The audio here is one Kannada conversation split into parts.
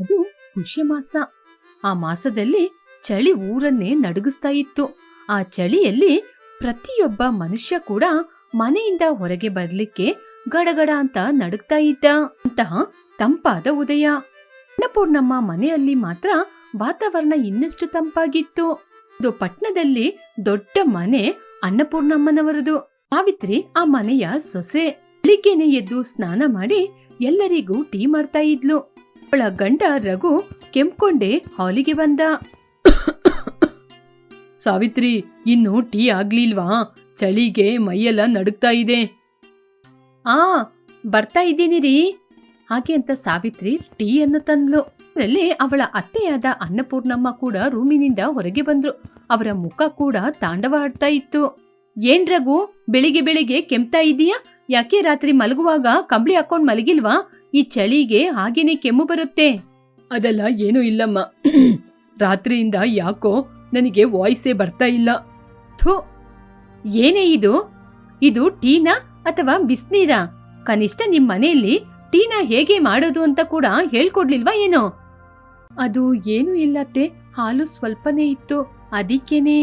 ಅದು ಪುಷ್ಯ ಮಾಸ ಆ ಮಾಸದಲ್ಲಿ ಚಳಿ ಊರನ್ನೇ ನಡುಗಿಸ್ತಾ ಇತ್ತು. ಆ ಚಳಿಯಲ್ಲಿ ಪ್ರತಿಯೊಬ್ಬ ಮನುಷ್ಯ ಕೂಡ ಮನೆಯಿಂದ ಹೊರಗೆ ಬರ್ಲಿಕ್ಕೆ ಗಡಗಡ ಅಂತ ನಡುಗ್ತಾ ಇದ್ದ. ಅಂತಹ ತಂಪಾದ ಉದಯ. ಅನ್ನಪೂರ್ಣಮ್ಮ ಮನೆಯಲ್ಲಿ ಮಾತ್ರ ವಾತಾವರಣ ಇನ್ನಷ್ಟು ತಂಪಾಗಿತ್ತು. ಇದು ಪಟ್ನದಲ್ಲಿ ದೊಡ್ಡ ಮನೆ ಅನ್ನಪೂರ್ಣಮ್ಮನವರದು. ಸಾವಿತ್ರಿ ಆ ಮನೆಯ ಸೊಸೆ. ಬೆಳಿಗ್ಗೆನೆ ಎದ್ದು ಸ್ನಾನ ಮಾಡಿ ಎಲ್ಲರಿಗೂ ಟೀ ಮಾಡ್ತಾ ಇದ್ಲು. ಅವಳ ಗಂಡ ರಘು ಕೆಂಪ್ಕೊಂಡೆ ಹಾಲಿಗೆ ಬಂದ. ಸಾವಿತ್ರಿ, ಇನ್ನು ಟೀ ಆಗ್ಲಿಲ್ವಾ? ಚಳಿಗೆ ಮೈಯೆಲ್ಲ ನಡುಗ್ತಾ ಇದೆ. ಆ, ಬರ್ತಾ ಇದ್ದೀನಿ ರೀ ಹಾಗೆ ಅಂತ ಸಾವಿತ್ರಿ ಟೀಯನ್ನು ತಂದ್ಲು. ಅದರಲ್ಲಿ ಅವಳ ಅತ್ತೆಯಾದ ಅನ್ನಪೂರ್ಣಮ್ಮ ಕೂಡ ರೂಮಿನಿಂದ ಹೊರಗೆ ಬಂದ್ರು. ಅವರ ಮುಖ ಕೂಡ ತಾಂಡವ ಆಡ್ತಾ ಇತ್ತು. ಏನ್ ರಘು, ಬೆಳಿಗ್ಗೆ ಬೆಳಿಗ್ಗೆ ಕೆಮ್ತಾ ಇದೀಯಾ? ಯಾಕೆ ರಾತ್ರಿ ಮಲಗುವಾಗ ಕಂಬಳಿ ಹಾಕೊಂಡ್ ಮಲಗಿಲ್ವಾ? ಈ ಚಳಿಗೆ ಹಾಗೇನೆ ಕೆಮ್ಮು ಬರುತ್ತೆ. ಅದೆಲ್ಲ ಏನೂ ಇಲ್ಲಮ್ಮ. ರಾತ್ರಿಯಿಂದ ಯಾಕೋ ನನಗೆ ವಾಯ್ಸೇ ಬರ್ತಾ ಇಲ್ಲ. ಥೂ ಏನೇ ಇದು? ಇದು ಟೀನಾ ಅಥವಾ ಬಿಸ್ನೀರಾ? ಕನಿಷ್ಠ ನಿಮ್ ಮನೆಯಲ್ಲಿ ಟೀನಾ ಹೇಗೆ ಮಾಡೋದು ಅಂತ ಕೂಡ ಹೇಳ್ಕೊಡ್ಲಿಲ್ವಾ ಏನೋ? ಅದು ಏನೂ ಇಲ್ಲತ್ತೆ ಹಾಲು ಸ್ವಲ್ಪನೇ ಇತ್ತು. ಅದಕ್ಕೇನೆ?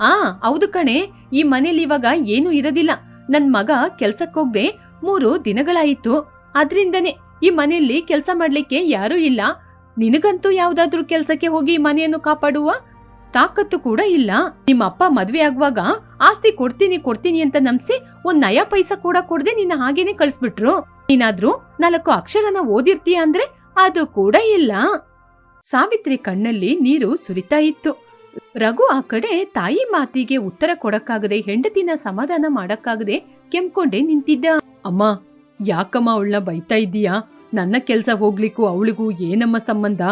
ಆ ಹೌದು ಕಣೆ. ಈ ಮನೇಲಿ ಇವಾಗ ಏನೂ ಇರೋದಿಲ್ಲ. ನನ್ ಮಗ ಕೆಲ್ಸಕ್ಕೋಗ್ದೆ ಮೂರು ದಿನಗಳಾಯಿತು. ಅದ್ರಿಂದನೇ ಈ ಮನೆಯಲ್ಲಿ ಕೆಲಸ ಮಾಡ್ಲಿಕ್ಕೆ ಯಾರೂ ಇಲ್ಲ. ನಿನಗಂತೂ ಯಾವ್ದಾದ್ರೂ ಕೆಲ್ಸಕ್ಕೆ ಹೋಗಿ ಮನೆಯನ್ನು ಕಾಪಾಡುವ ತಾಕತ್ತು ಕೂಡ ಇಲ್ಲ. ನಿಮ್ಮ ಅಪ್ಪ ಮದ್ವೆ ಆಗುವಾಗ ಆಸ್ತಿ ಕೊಡ್ತೀನಿ ಕೊಡ್ತೀನಿ ಅಂತ ನಂಬಿಸಿ ಒಂದ್ ನಯ ಪೈಸ ಕೂಡ ಕೊಡದೆ ನಿನ್ನ ಹಾಗೇನೆ ಕಳ್ಸ್ಬಿಟ್ರು. ನೀನಾದ್ರೂ ನಾಲ್ಕು ಅಕ್ಷರನ ಓದಿರ್ತೀಯ ಅಂದ್ರೆ ಅದು ಕೂಡ ಇಲ್ಲ. ಸಾವಿತ್ರಿ ಕಣ್ಣಲ್ಲಿ ನೀರು ಸುರಿತಾ ಇತ್ತು. ರಘು ಆ ಕಡೆ ತಾಯಿ ಮಾತಿಗೆ ಉತ್ತರ ಕೊಡಕ್ಕಾಗದೆ ಹೆಂಡತಿನ ಸಮಾಧಾನ ಮಾಡಕ್ಕಾಗದೆ ಕೆಂಪ್ಕೊಂಡೆ ನಿಂತಿದ್ದ. ಅಮ್ಮ, ಯಾಕಮ್ಮ ಅವಳನ್ನ ಬೈತಾ ಇದ್ದೀಯಾ? ನನ್ನ ಕೆಲ್ಸ ಹೋಗ್ಲಿಕ್ಕೂ ಅವಳಿಗೂ ಏನಮ್ಮ ಸಂಬಂಧ?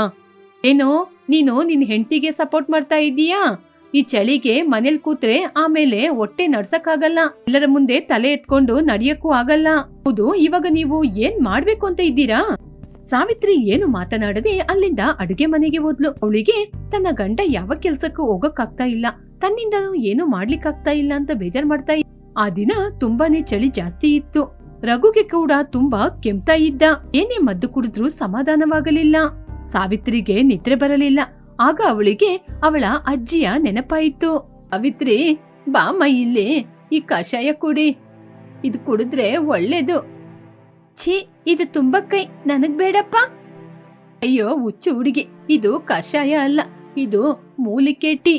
ಏನೋ, ನೀನು ನಿನ್ ಹೆಂಡತಿಗೆ ಸಪೋರ್ಟ್ ಮಾಡ್ತಾ ಇದ್ದೀಯಾ? ಈ ಚಳಿಗೆ ಮನೇಲಿ ಕೂತ್ರೆ ಆಮೇಲೆ ಹೊಟ್ಟೆ ನಡ್ಸಕ್ಕಾಗಲ್ಲ. ಎಲ್ಲರ ಮುಂದೆ ತಲೆ ಎತ್ಕೊಂಡು ನಡಿಯಕ್ಕೂ ಆಗಲ್ಲ. ಹೌದು, ಇವಾಗ ನೀವು ಏನ್ ಮಾಡ್ಬೇಕು ಅಂತ ಇದ್ದೀರಾ? ಸಾವಿತ್ರಿ ಏನು ಮಾತನಾಡದೆ ಅಲ್ಲಿಂದ ಅಡುಗೆ ಮನೆಗೆ ಹೋದ್ಲು. ಅವಳಿಗೆ, ತನ್ನ ಗಂಡ ಯಾವ ಕೆಲ್ಸಕ್ಕೂ ಹೋಗಕ್ಕಾಗ್ತಾ ಇಲ್ಲ. ತನ್ನಿಂದನೂ ಏನು ಮಾಡ್ಲಿಕ್ಕಾಗ್ತಾ ಇಲ್ಲ ಅಂತ ಬೇಜಾರ್ ಮಾಡ್ತಾ ಆ ದಿನ ತುಂಬಾನೇ ಚಳಿ ಜಾಸ್ತಿ ಇತ್ತು. ರಘುಗೆ ಕೂಡ ತುಂಬಾ ಕೆಮ್ತಾ ಇದ್ದ. ಏನೇ ಮದ್ದು ಕುಡಿದ್ರೂ ಸಮಾಧಾನವಾಗಲಿಲ್ಲ. ಸಾವಿತ್ರಿಗೆ ನಿದ್ರೆ ಬರಲಿಲ್ಲ. ಆಗ ಅವಳಿಗೆ, ಅವಳ ಅಜ್ಜಿಯ ನೆನಪಾಯಿತು. ಸಾವಿತ್ರಿ ಬಾಮ ಇಲ್ಲಿ. ಈ ಕಷಾಯ ಕುಡಿ. ಇದು ಕುಡಿದ್ರೆ ಒಳ್ಳೇದು. ಛೀ, ಇದು ತುಂಬಾ ಕೈ. ನನಗ್ ಬೇಡಪ್ಪ. ಅಯ್ಯೋ, ಹುಚ್ಚು ಹುಡುಗಿ. ಇದು ಕಷಾಯ ಅಲ್ಲ. ಇದು ಮೂಲಿಕೆ ಟೀ.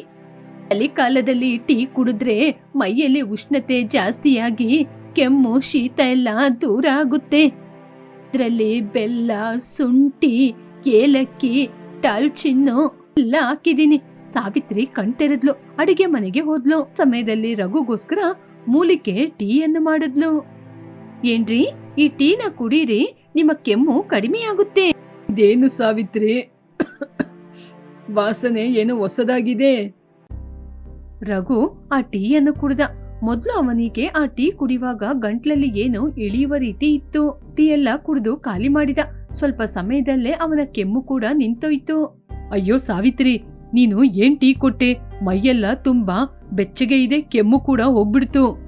ಚಳಿಕಾಲದಲ್ಲಿ ಟೀ ಕುಡಿದ್ರೆ ಮೈಯಲ್ಲಿ ಉಷ್ಣತೆ ಜಾಸ್ತಿಯಾಗಿ ಕೆಮ್ಮು, ಶೀತ ಎಲ್ಲ ದೂರ ಆಗುತ್ತೆ. ಇದರಲ್ಲಿ ಬೆಲ್ಲ, ಶುಂಠಿ, ಏಲಕ್ಕಿ ಟಾಲ್ಚಿನ್ನು ಎಲ್ಲ ಹಾಕಿದೀನಿ ಸಾವಿತ್ರಿ ಕಣ್ತೆರೆದ್ಲು ಅಡಿಗೆ ಮನೆಗೆ ಹೋದ್ಲು. ಸಮಯದಲ್ಲಿ ರಘುಗೋಸ್ಕರ ಮೂಲಿಕೆ ಟೀಯನ್ನು ಮಾಡಿದ್ಲು. ಏನ್ರಿ? ಈ ಟೀನ ಕುಡೀರಿ ನಿಮ್ಮ ಕೆಮ್ಮು ಕಡಿಮೆಯಾಗುತ್ತೆ ಇದೇನು ಸಾವಿತ್ರಿ? ವಾಸನೆ ಏನು ಹೊಸದಾಗಿದೆ. ರಘು ಆ ಟೀಯನ್ನು ಕುಡಿದ. ಮೊದಲು ಅವನಿಗೆ ಆ ಟೀ ಕುಡಿಯುವಾಗ ಗಂಟ್ಲಲ್ಲಿ ಏನು ಇಳಿಯುವ ರೀತಿ ಇತ್ತು. ಟೀ ಎಲ್ಲ ಕುಡಿದು ಖಾಲಿ ಮಾಡಿದ. ಸ್ವಲ್ಪ ಸಮಯದಲ್ಲೇ ಅವನ ಕೆಮ್ಮು ಕೂಡ ನಿಂತೋಯ್ತು. ಅಯ್ಯೋ ಸಾವಿತ್ರಿ ನೀನು ಏನ್ ಟೀ ಕೊಟ್ಟೆ? ಮೈಯೆಲ್ಲ ತುಂಬಾ ಬೆಚ್ಚಗೆ ಇದೆ ಕೆಮ್ಮು ಕೂಡ ಹೋಗ್ಬಿಡ್ತು.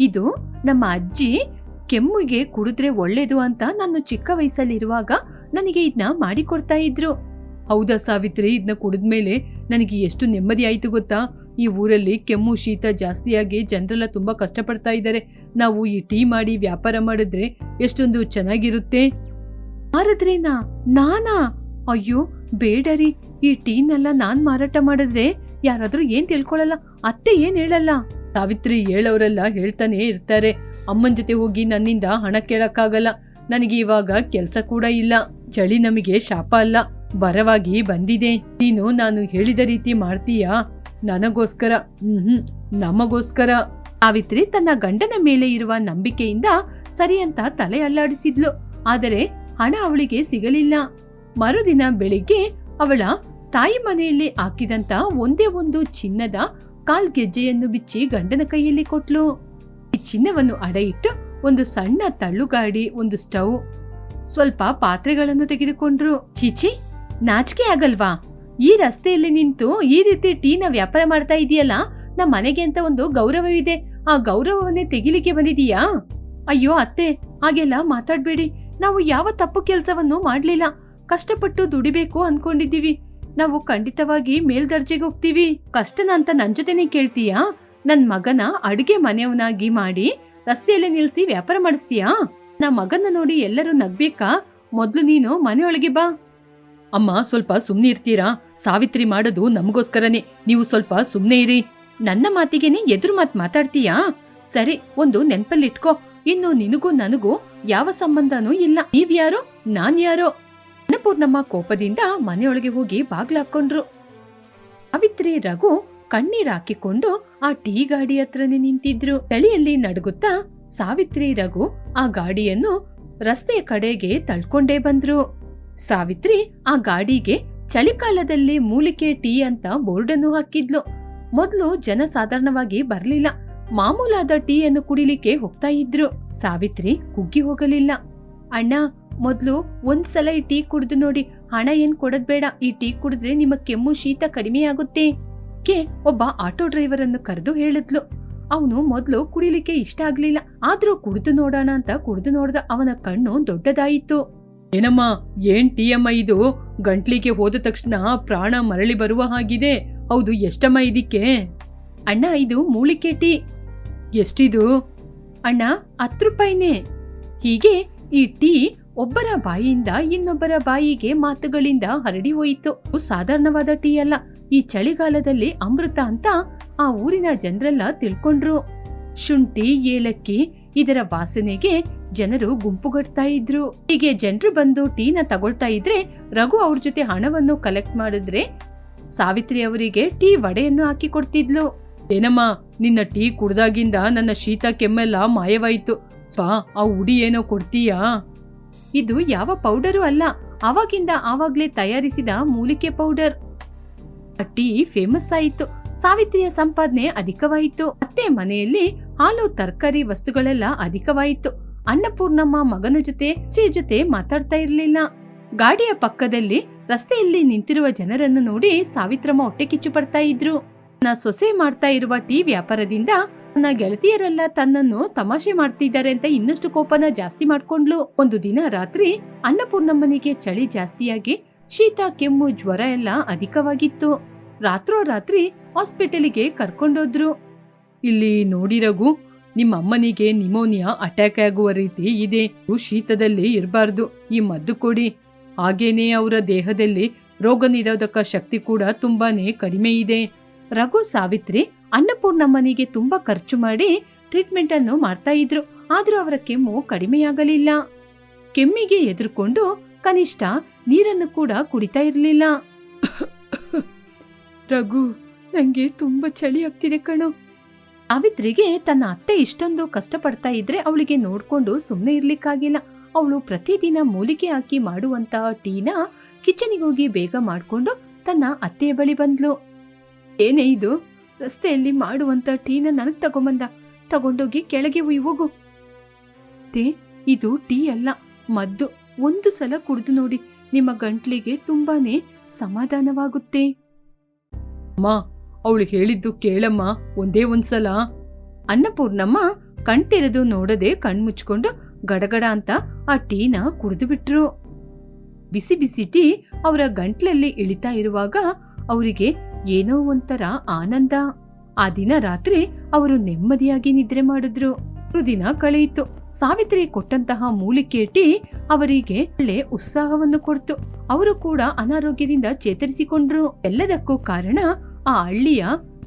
ಇದು ನಮ್ಮ ಅಜ್ಜಿ ಕೆಮ್ಮಿಗೆ ಕುಡಿದ್ರೆ ಒಳ್ಳೇದು ಅಂತ ನಾನು ಚಿಕ್ಕ ವಯಸ್ಸಲ್ಲಿರುವಾಗ ನನಗೆ ಇದನ್ನ ಮಾಡಿಕೊಡ್ತಾ ಇದ್ರು. ಹೌದಾ ಸಾವಿತ್ರಿ? ಇದನ್ನ ಕುಡಿದ್ಮೇಲೆ ನನಗೆ ಎಷ್ಟು ನೆಮ್ಮದಿ ಆಯ್ತು ಗೊತ್ತಾ? ಈ ಊರಲ್ಲಿ ಕೆಮ್ಮು, ಶೀತ ಜಾಸ್ತಿಯಾಗಿ ಜನರೆಲ್ಲ ತುಂಬಾ ಕಷ್ಟಪಡ್ತಾ ಇದ್ದಾರೆ. ನಾವು ಈ ಟೀ ಮಾಡಿ ವ್ಯಾಪಾರ ಮಾಡಿದ್ರೆ ಎಷ್ಟೊಂದು ಚೆನ್ನಾಗಿರುತ್ತೆ? ಮಾರದ್ರೇನಾ? ನಾನಾ? ಅಯ್ಯೋ ಬೇಡರಿ ಈ ಟೀನೆಲ್ಲ ನಾನ್ ಮಾರಾಟ ಮಾಡಿದ್ರೆ ಯಾರಾದ್ರೂ ಏನ್ ತಿಳ್ಕೊಳಲ್ಲ? ಅತ್ತೆ ಏನ್ ಹೇಳಲ್ಲ? ಸಾವಿತ್ರಿ ಹೇಳೋರೆಲ್ಲ ಹೇಳ್ತಾನೆ ಇರ್ತಾರೆ. ಅಮ್ಮನ್ ಜೊತೆ ಹೋಗಿ ನನ್ನಿಂದ ಹಣ ಕೇಳಕ್ಕಾಗಲ್ಲ. ನನಗೆ ಇವಾಗ ಕೆಲಸ ಕೂಡ ಇಲ್ಲ. ಚಳಿ ನಮಗೆ ಶಾಪ ಅಲ್ಲ. ಬರವಾಗಿ ಬಂದಿದೆ. ನೀನು ನಾನು ಹೇಳಿದ ರೀತಿ ಮಾಡ್ತೀಯಾ? ನನಗೋಸ್ಕರ. ಹ್ಮ್ ನಮಗೋಸ್ಕರ. ಸಾವಿತ್ರಿ ತನ್ನ ಗಂಡನ ಮೇಲೆ ಇರುವ ನಂಬಿಕೆಯಿಂದ ಸರಿ ಅಂತ ತಲೆ ಅಲ್ಲಾಡಿಸಿದ್ಲು. ಆದರೆ ಹಣ ಅವಳಿಗೆ ಸಿಗಲಿಲ್ಲ. ಮರುದಿನ ಬೆಳಿಗ್ಗೆ ಅವಳ ತಾಯಿ ಮನೆಯಲ್ಲಿ ಹಾಕಿದಂತ ಒಂದೇ ಒಂದು ಚಿನ್ನದ ಕಾಲ್ ಗೆಜ್ಜೆಯನ್ನು ಬಿಚ್ಚಿ ಗಂಡನ ಕೈಯಲ್ಲಿ ಕೊಟ್ಲು. ಈ ಚಿನ್ನವನ್ನು ಅಡ ಇಟ್ಟು ಒಂದು ಸಣ್ಣ ತಳ್ಳುಗಾಡಿ, ಒಂದು ಸ್ಟವ್ ಸ್ವಲ್ಪ ಪಾತ್ರೆಗಳನ್ನು ತೆಗೆದುಕೊಂಡ್ರು. ಚೀಚಿ ನಾಚಿಕೆ ಆಗಲ್ವಾ? ಈ ರಸ್ತೆಯಲ್ಲಿ ನಿಂತು ಈ ರೀತಿ ಟೀನ ವ್ಯಾಪಾರ ಮಾಡ್ತಾ ಇದೆಯಲ್ಲ? ನಮ್ಮ ಮನೆಗೆ ಅಂತ ಒಂದು ಗೌರವವಿದೆ. ಆ ಗೌರವವನ್ನೇ ತೆಗಿಲಿಕ್ಕೆ ಬಂದಿದೀಯಾ? ಅಯ್ಯೋ ಅತ್ತೆ, ಹಾಗೆಲ್ಲ ಮಾತಾಡ್ಬೇಡಿ. ನಾವು ಯಾವ ತಪ್ಪು ಕೆಲಸವನ್ನು ಮಾಡ್ಲಿಲ್ಲ. ಕಷ್ಟಪಟ್ಟು ದುಡಿಬೇಕು ಅನ್ಕೊಂಡಿದ್ದೀವಿ. ನಾವು ಖಂಡಿತವಾಗಿ ಮೇಲ್ದರ್ಜೆಗೆ ಹೋಗ್ತೀವಿ. ಕಷ್ಟನ ಅಂತ ನನ್ ಜೊತೆನೆ ಕೇಳ್ತೀಯಾ? ನನ್ ಮಗನ ಅಡುಗೆ ಮನೆಯವನಾಗಿ ಮಾಡಿ ರಸ್ತೆಯಲ್ಲಿ ನಿಲ್ಸಿ ವ್ಯಾಪಾರ ಮಾಡಿಸ್ತೀಯಾ? ನಾ ಮಗನ ನೋಡಿ ಎಲ್ಲರೂ ನಗ್ಬೇಕಾ? ಮೊದಲು ನೀನು ಮನೆಯೊಳಗೆ ಬಾ. ಅಮ್ಮ, ಸ್ವಲ್ಪ ಸುಮ್ಮನೆ ಇರ್ತೀರಾ? ಸಾವಿತ್ರಿ ಮಾಡೋದು ನಮಗೋಸ್ಕರನೇ. ನೀವು ಸ್ವಲ್ಪ ಸುಮ್ಮನೆ ಇರಿ. ನನ್ನ ಮಾತಿಗೆನೆ ಎದುರು ಮಾತು ಮಾತಾಡ್ತೀಯಾ? ಸರಿ, ಒಂದು ನೆನ್ಪಲ್ಲಿಟ್ಕೋ. ಇನ್ನು ನಿನಗೂ ನನಗೂ ಯಾವ ಸಂಬಂಧನೂ ಇಲ್ಲ. ನೀವ್ಯಾರೋ? ನಾನ್ಯಾರೋ? ಅನ್ನಪೂರ್ಣಮ್ಮ ಕೋಪದಿಂದ ಮನೆಯೊಳಗೆ ಹೋಗಿ ಬಾಗ್ಲಾಕೊಂಡ್ರು ಸಾವಿತ್ರಿ, ರಘು ಕಣ್ಣೀರ್ ಹಾಕಿಕೊಂಡು ಆ ಟೀ ಗಾಡಿ ಹತ್ರನೇ ನಿಂತಿದ್ರು. ಚಳಿಯಲ್ಲಿ ನಡುಗುತ್ತಾ ಸಾವಿತ್ರಿ ರಘು ಆ ಗಾಡಿಯನ್ನು ರಸ್ತೆಯ ಕಡೆಗೆ ತಳ್ಕೊಂಡೇ ಬಂದ್ರು. ಸಾವಿತ್ರಿ ಆ ಗಾಡಿಗೆ ಚಳಿಕಾಲದಲ್ಲಿ ಮೂಲಿಕೆ ಟೀ ಅಂತ ಬೋರ್ಡನ್ನು ಹಾಕಿದ್ಲು. ಮೊದಲು ಜನ ಸಾಧಾರಣವಾಗಿ ಬರ್ಲಿಲ್ಲ. ಮಾಮೂಲಾದ ಟೀಯನ್ನು ಕುಡಿಲಿಕ್ಕೆ ಹೋಗ್ತಾ ಇದ್ರು. ಸಾವಿತ್ರಿ ಕುಗ್ಗಿ ಹೋಗಲಿಲ್ಲ. ಅಣ್ಣ, ಮೊದಲು ಒಂದ್ಸಲ ಈ ಟೀ ಕುಡಿದು ನೋಡಿ. ಹಣ ಏನ್ ಕೊಡದ್ ಬೇಡ. ಈ ಟೀ ಕುಡಿದ್ರೆ ನಿಮ್ಮ ಕೆಮ್ಮು ಶೀತ ಕಡಿಮೆಯಾಗುತ್ತೆ ಕೆ ಒಬ್ಬ ಆಟೋ ಡ್ರೈವರ್ ಅನ್ನು ಕರೆದು ಹೇಳಿದ್ಲು. ಅವನು ಮೊದಲು ಕುಡಿಲಿಕ್ಕೆ ಇಷ್ಟ ಆಗ್ಲಿಲ್ಲ. ಆದ್ರೂ ಕುಡಿದು ನೋಡೋಣ ಅಂತ ಕುಡಿದು ನೋಡಿದ ಅವನ ಕಣ್ಣು ದೊಡ್ಡದಾಯಿತು. ಏನಮ್ಮ, ಏನ್ ಟಿ ಅಮ್ಮ ಇದು? ಗಂಟ್ಲಿಗೆ ಹೋದ ತಕ್ಷಣ ಪ್ರಾಣ ಮರಳಿ ಬರುವ ಹಾಗಿದೆ. ಹೌದು, ಎಷ್ಟಮ್ಮ ಇದಕ್ಕೆ? ಅಣ್ಣ, ಇದು ಮೂಳಿಕೆ ಟೀ ಎಷ್ಟಿದು? ಅಣ್ಣ, ಹತ್ತು ರೂಪಾಯಿನೇ. ಹೀಗೆ ಈ ಟೀ ಒಬ್ಬರ ಬಾಯಿಯಿಂದ ಇನ್ನೊಬ್ಬರ ಬಾಯಿಗೆ ಮಾತುಗಳಿಂದ ಹರಡಿ ಹೋಯಿತು. ಸಾಧಾರಣವಾದ ಟೀ ಅಲ್ಲ. ಈ ಚಳಿಗಾಲದಲ್ಲಿ ಅಮೃತ ಅಂತ ಆ ಊರಿನ ಜನರೆಲ್ಲ ತಿಳ್ಕೊಂಡ್ರು. ಶುಂಠಿ, ಏಲಕ್ಕಿ ಇದರ ವಾಸನೆಗೆ ಜನರು ಗುಂಪುಗಟ್ತಾ ಇದ್ರು. ಹೀಗೆ ಜನರು ಬಂದು ಟೀನ ತಗೊಳ್ತಾ ಇದ್ರೆ ರಘು ಅವ್ರ ಜೊತೆ ಹಣವನ್ನು ಕಲೆಕ್ಟ್ ಮಾಡಿದ್ರೆ ಸಾವಿತ್ರಿ ಅವರಿಗೆ ಟೀ ವಡೆಯನ್ನು ಹಾಕಿ ಕೊಡ್ತಿದ್ಲು. ಏನಮ್ಮ, ನಿನ್ನ ಟೀ ಕುಡ್ದಾಗಿಂದ ನನ್ನ ಶೀತ ಕೆಮ್ಮೆಲ್ಲ ಮಾಯವಾಯಿತು. ಸ್ವಾ ಆ ಉಡಿ ಏನೋ ಕೊಡ್ತೀಯಾ? ಇದು ಯಾವ ಪೌಡರು ಅಲ್ಲ ಅವಾಗಿಂದ ಆವಾಗ್ಲೇ ತಯಾರಿಸಿದ ಮೂಲಿಕೆ ಪೌಡರ್. ಟೀ ಫೇಮಸ್ ಆಯಿತು. ಸಾವಿತ್ರಿಯ ಸಂಪಾದನೆ ಅಧಿಕವಾಯಿತು. ಅತ್ತೆ ಮನೆಯಲ್ಲಿ ಹಾಲು, ತರಕಾರಿ ವಸ್ತುಗಳೆಲ್ಲ ಅಧಿಕವಾಯಿತು. ಅನ್ನಪೂರ್ಣಮ್ಮ ಮಗನ ಜೊತೆ ಅಜ್ಜಿಯ ಜೊತೆ ಮಾತಾಡ್ತಾ ಇರಲಿಲ್ಲ. ಗಾಡಿಯ ಪಕ್ಕದಲ್ಲಿ ರಸ್ತೆಯಲ್ಲಿ ನಿಂತಿರುವ ಜನರನ್ನು ನೋಡಿ ಸಾವಿತ್ರಮ್ಮ ಹೊಟ್ಟೆ ಕಿಚ್ಚು ಪಡ್ತಾ ಇದ್ರು. ತನ್ನ ಸೊಸೆ ಮಾಡ್ತಾ ಇರುವ ಟೀ ವ್ಯಾಪಾರದಿಂದ ನನ್ನ ಗೆಳತಿಯರೆಲ್ಲ ತನ್ನನ್ನು ತಮಾಷೆ ಮಾಡ್ತಿದ್ದಾರೆ ಅಂತ ಇನ್ನಷ್ಟು ಕೋಪನ ಜಾಸ್ತಿ ಮಾಡ್ಕೊಂಡ್ಲು. ಒಂದು ದಿನ ರಾತ್ರಿ ಅನ್ನಪೂರ್ಣಮ್ಮನಿಗೆ ಚಳಿ ಜಾಸ್ತಿಯಾಗಿ ಶೀತ, ಕೆಮ್ಮು, ಜ್ವರ ಎಲ್ಲ ಅಧಿಕವಾಗಿತ್ತು. ರಾತ್ರೋರಾತ್ರಿ ಹಾಸ್ಪಿಟಲಿಗೆ ಕರ್ಕೊಂಡೋದ್ರು. ಇಲ್ಲಿ ನೋಡಿ ರಘು ನಿಮ್ಮ ಅಮ್ಮನಿಗೆ ನಿಮೋನಿಯಾ ಅಟ್ಯಾಕ್ ಆಗುವ ರೀತಿ ಇದೆ. ಶೀತದಲ್ಲಿ ಇರಬಾರ್ದು. ಈ ಮದ್ದು ಕೊಡಿ. ಹಾಗೇನೇ ಅವರ ದೇಹದಲ್ಲಿ ರೋಗ ನಿರೋಧಕ ಶಕ್ತಿ ಕೂಡ ತುಂಬಾನೇ ಕಡಿಮೆ ಇದೆ. ರಘು ಸಾವಿತ್ರಿ ಅನ್ನಪೂರ್ಣಮ್ಮನಿಗೆ ತುಂಬಾ ಖರ್ಚು ಮಾಡಿ ಟ್ರೀಟ್ಮೆಂಟ್ ಅನ್ನು ಮಾಡ್ತಾ ಇದ್ರು. ಆದ್ರೂ ಅವರ ಕೆಮ್ಮು ಕಡಿಮೆಯಾಗಲಿಲ್ಲ. ಕೆಮ್ಮಿಗೆ ಎದುರ್ಕೊಂಡು ಕನಿಷ್ಠ ನೀರನ್ನು ಕೂಡ ಕುಡಿತಾ ಇರಲಿಲ್ಲ. ರಘು, ನಂಗೆ ತುಂಬಾ ಚಳಿ ಆಗ್ತಿದೆ ಕಣೋ. ಅವಿತ್ರಿಗೆ ತನ್ನ ಅತ್ತೆ ಇಷ್ಟೊಂದು ಕಷ್ಟಪಡ್ತಾ ಇದ್ರೆ ಅವಳಿಗೆ ನೋಡ್ಕೊಂಡು ಸುಮ್ಮನೆ ಇರ್ಲಿಕ್ಕಾಗಿಲ್ಲ. ಅವಳು ಪ್ರತಿದಿನ ಮೂಲಿಗೆ ಹಾಕಿ ಮಾಡುವಂತ ಟೀನ ಕಿಚನಿಗೆ ಹೋಗಿ ಬೇಗ ಮಾಡಿಕೊಂಡು ತನ್ನ ಅತ್ತೆಯ ಬಳಿ ಬಂದ್ಲು. ಏನೇ ಇದು? ರಸ್ತೆಯಲ್ಲಿ ಮಾಡುವಂತ ಟೀನ ನನಗೆ ತಗೊಂಬಂದ. ತಗೊಂಡೋಗಿ ಕೆಳಗೆ ಉಯ್, ಹೋಗು. ಟೀ ಇದು ಟೀ ಅಲ್ಲ, ಮದ್ದು. ಒಂದು ಸಲ ಕುಡಿದು ನೋಡಿ ನಿಮ್ಮ ಗಂಟ್ಲಿಗೆ ತುಂಬಾನೇ ಸಮಾಧಾನವಾಗುತ್ತೆ. ಅಮ್ಮ ಅವಳು ಹೇಳಿದ್ದು ಕೇಳಮ್ಮ ಒಂದೇ ಒಂದ್ಸಲ ಅನ್ನಪೂರ್ಣಮ್ಮ ಕಣ್ತೆರೆದು ನೋಡದೆ ಕಣ್ಮುಚ್ಕೊಂಡು ಗಡಗಡ ಅಂತ ಆ ಟೀನ ಕುಡಿದು ಬಿಟ್ರು. ಬಿಸಿ ಬಿಸಿ ಟೀ ಅವರ ಗಂಟ್ಲಲ್ಲಿ ಇಳಿತಾ ಇರುವಾಗ ಅವರಿಗೆ ಏನೋ ಒಂಥರ ಆನಂದ. ಆ ದಿನ ರಾತ್ರಿ ಅವರು ನೆಮ್ಮದಿಯಾಗಿ ನಿದ್ರೆ ಮಾಡಿದ್ರು. ದಿನ ಕಳೆಯಿತು. ಸಾವಿತ್ರಿ ಕೊಟ್ಟಂತಹ ಮೂಲಿಕೆ ಟೀ ಅವರಿಗೆ ಒಳ್ಳೆ ಉತ್ಸಾಹವನ್ನು ಕೊಡ್ತು. ಅವರು ಕೂಡ ಅನಾರೋಗ್ಯದಿಂದ ಚೇತರಿಸಿಕೊಂಡ್ರು. ಎಲ್ಲದಕ್ಕೂ ಕಾರಣ ಆ ಹಳ್ಳಿಯ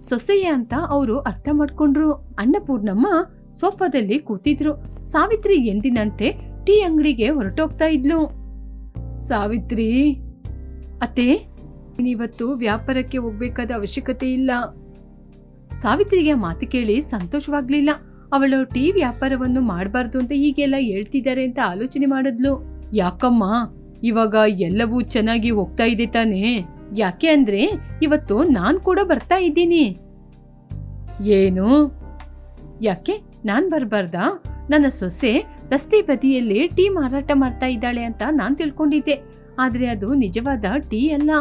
ಸೊಸೆಯ ಅಂತ ಅವರು ಅರ್ಥ ಮಾಡ್ಕೊಂಡ್ರು. ಅನ್ನಪೂರ್ಣಮ್ಮ ಸೋಫಾದಲ್ಲಿ ಕೂತಿದ್ರು. ಸಾವಿತ್ರಿ ಎಂದಿನಂತೆ ಟೀ ಅಂಗಡಿಗೆ ಹೊರಟೋಗ್ತಾ ಇದ್ಲು. ಸಾವಿತ್ರಿ, ಅತ್ತೆ ನೀವತ್ತು ವ್ಯಾಪಾರಕ್ಕೆ ಹೋಗ್ಬೇಕಾದ ಅವಶ್ಯಕತೆ ಇಲ್ಲ. ಸಾವಿತ್ರಿಗೆ ಮಾತು ಕೇಳಿ ಸಂತೋಷವಾಗ್ಲಿಲ್ಲ. ಅವಳು ಟೀ ವ್ಯಾಪಾರವನ್ನು ಮಾಡಬಾರ್ದು ಅಂತ ಹೀಗೆಲ್ಲ ಹೇಳ್ತಿದ್ದಾರೆ ಅಂತ ಆಲೋಚನೆ ಮಾಡಿದ್ಲು. ಯಾಕಮ್ಮ? ಇವಾಗ ಎಲ್ಲವೂ ಚೆನ್ನಾಗಿ ಹೋಗ್ತಾ ಇದೆ ತಾನೇ. ಯಾಕೆ ಅಂದ್ರೆ ಇವತ್ತು ನಾನ್ ಕೂಡ ಬರ್ತಾ ಇದ್ದೀನಿ. ಏನು? ಯಾಕೆ? ನಾನ್ ಬರ್ಬಾರ್ದಾ? ನನ್ನ ಸೊಸೆ ರಸ್ತೆ ಬದಿಯಲ್ಲಿ ಟೀ ಮಾರಾಟ ಮಾಡ್ತಾ ಇದ್ದಾಳೆ ಅಂತ ನಾನ್ ತಿಳ್ಕೊಂಡಿದ್ದೆ. ಆದ್ರೆ ಅದು ನಿಜವಾದ ಟೀ ಅಲ್ಲ.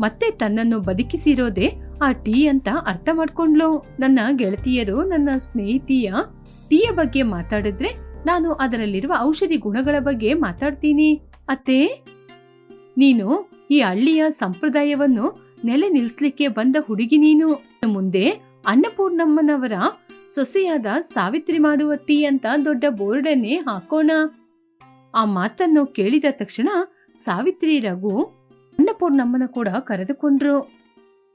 ಮತ್ತೆ ತನ್ನನ್ನು ಬದುಕಿಸಿರೋದೇ ಆ ಟೀ ಅಂತ ಅರ್ಥ ಮಾಡ್ಕೊಂಡ್ಲು. ನನ್ನ ಗೆಳತಿಯರು, ನನ್ನ ಸ್ನೇಹಿತಿಯ ಟೀಯ ಬಗ್ಗೆ ಮಾತಾಡಿದ್ರೆ ನಾನು ಅದರಲ್ಲಿರುವ ಔಷಧಿ ಗುಣಗಳ ಬಗ್ಗೆ ಮಾತಾಡ್ತೀನಿ. ಅತ್ತೆ, ನೀನು ಈ ಹಳ್ಳಿಯ ಸಂಪ್ರದಾಯವನ್ನು ನೆಲೆ ನಿಲ್ಲಿಸ್ಲಿಕ್ಕೆ ಬಂದ ಹುಡುಗಿ ನೀನು. ಮುಂದೆ ಅನ್ನಪೂರ್ಣಮ್ಮನವರ ಸೊಸೆಯಾದ ಸಾವಿತ್ರಿ ಮಾಡುವ ಟೀ ಅಂತ ದೊಡ್ಡ ಬೋರ್ಡನ್ನೇ ಹಾಕೋಣ. ಆ ಮಾತನ್ನು ಕೇಳಿದ ತಕ್ಷಣ ಸಾವಿತ್ರಿ ರಘು ಅನ್ನಪೂರ್ಣಮ್ಮನ ಕೂಡ ಕರೆದುಕೊಂಡ್ರು.